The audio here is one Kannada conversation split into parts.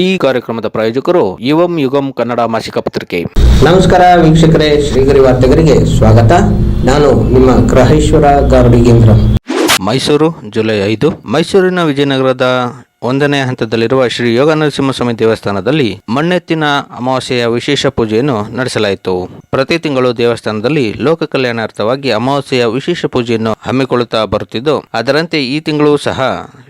ಈ ಕಾರ್ಯಕ್ರಮದ ಪ್ರಾಯೋಜಕರು ಯುವಂ ಯುಗಂ ಕನ್ನಡ ಮಾಸಿಕ ಪತ್ರಿಕೆ. ನಮಸ್ಕಾರ ವೀಕ್ಷಕರೇ ಶ್ರೀಗರಿ ವಾರ್ತೆಗರಿಗೆ ಸ್ವಾಗತ. ನಾನು ನಿಮ್ಮ ಗ್ರಹೇಶ್ವರ ಗಾರುಡಿಗೇಂದ್ರ ಮೈಸೂರು ಜುಲೈ ಐದು. ಮೈಸೂರಿನ ವಿಜಯನಗರದ ಒಂದನೇ ಹಂತದಲ್ಲಿರುವ ಶ್ರೀ ಯೋಗ ನರಸಿಂಹಸ್ವಾಮಿ ದೇವಸ್ಥಾನದಲ್ಲಿ ಮಣ್ಣೆತ್ತಿನ ಅಮಾವಾಸ್ಯೆಯ ವಿಶೇಷ ಪೂಜೆಯನ್ನು ನಡೆಸಲಾಯಿತು. ಪ್ರತಿ ತಿಂಗಳು ದೇವಸ್ಥಾನದಲ್ಲಿ ಲೋಕ ಕಲ್ಯಾಣಾರ್ಥವಾಗಿ ಅಮಾವಾಸ್ಯೆಯ ವಿಶೇಷ ಪೂಜೆಯನ್ನು ಹಮ್ಮಿಕೊಳ್ಳುತ್ತಾ ಬರುತ್ತಿದ್ದು, ಅದರಂತೆ ಈ ತಿಂಗಳು ಸಹ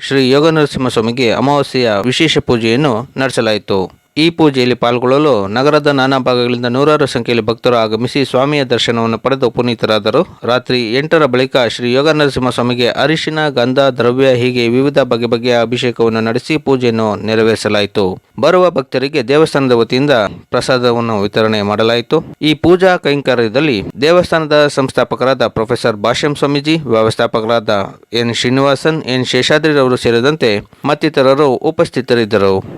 ಶ್ರೀ ಯೋಗ ನರಸಿಂಹಸ್ವಾಮಿಗೆ ಅಮಾವಾಸ್ಯೆಯ ವಿಶೇಷ ಪೂಜೆಯನ್ನು ನಡೆಸಲಾಯಿತು. ಈ ಪೂಜೆಯಲ್ಲಿ ಪಾಲ್ಗೊಳ್ಳಲು ನಗರದ ನಾನಾ ಭಾಗಗಳಿಂದ ನೂರಾರು ಸಂಖ್ಯೆಯಲ್ಲಿ ಭಕ್ತರು ಆಗಮಿಸಿ ಸ್ವಾಮಿಯ ದರ್ಶನವನ್ನು ಪಡೆದು ಪುನೀತರಾದರು ರಾತ್ರಿ ಎಂಟರ ಬಳಿಕ ಶ್ರೀ ಯೋಗ ನರಸಿಂಹ ಸ್ವಾಮಿಗೆ ಅರಿಶಿನ, ಗಂಧ, ದ್ರವ್ಯ ಹೀಗೆ ವಿವಿಧ ಬಗೆ ಬಗೆಯ ಅಭಿಷೇಕವನ್ನು ನಡೆಸಿ ಪೂಜೆಯನ್ನು ನೆರವೇರಿಸಲಾಯಿತು. ಬರುವ ಭಕ್ತರಿಗೆ ದೇವಸ್ಥಾನದ ವತಿಯಿಂದ ಪ್ರಸಾದವನ್ನು ವಿತರಣೆ ಮಾಡಲಾಯಿತು. ಈ ಪೂಜಾ ಕೈಂಕರ್ಯದಲ್ಲಿ ದೇವಸ್ಥಾನದ ಸಂಸ್ಥಾಪಕರಾದ ಪ್ರೊಫೆಸರ್ ಭಾಷ್ಯಂ ಸ್ವಾಮೀಜಿ, ವ್ಯವಸ್ಥಾಪಕರಾದ ಎನ್ ಶ್ರೀನಿವಾಸನ್, ಎನ್ ಶೇಷಾದ್ರಿರವರು ಸೇರಿದಂತೆ ಮತ್ತಿತರರು ಉಪಸ್ಥಿತರಿದ್ದರು.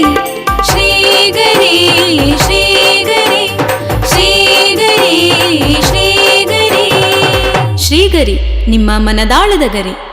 ಶ್ರೀಗರಿ ನಿಮ್ಮ ಮನದಾಳದ ಗರಿ.